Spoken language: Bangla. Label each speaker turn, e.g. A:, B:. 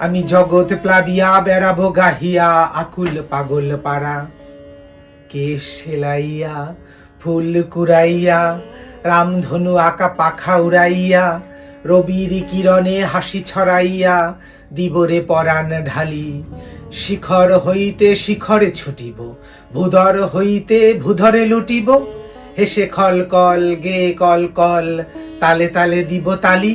A: আমি জগৎ প্লাবিয়া বেড়াবো গাহিয়া, আকুল পাগল পাড়া। কেশ সেলাইয়া, ফুল কুড়াইয়া, রামধনু আঁকা পাখা উড়াইয়া, রবির কিরণে হাসি ছড়াইয়া, দিবরে পরাণ ঢালি। শিখর হইতে শিখরে ছুটিব, ভূধর হইতে ভূধরে লুটিব। হেসে খল কল গে কল কল তালে তালে দিব তালি।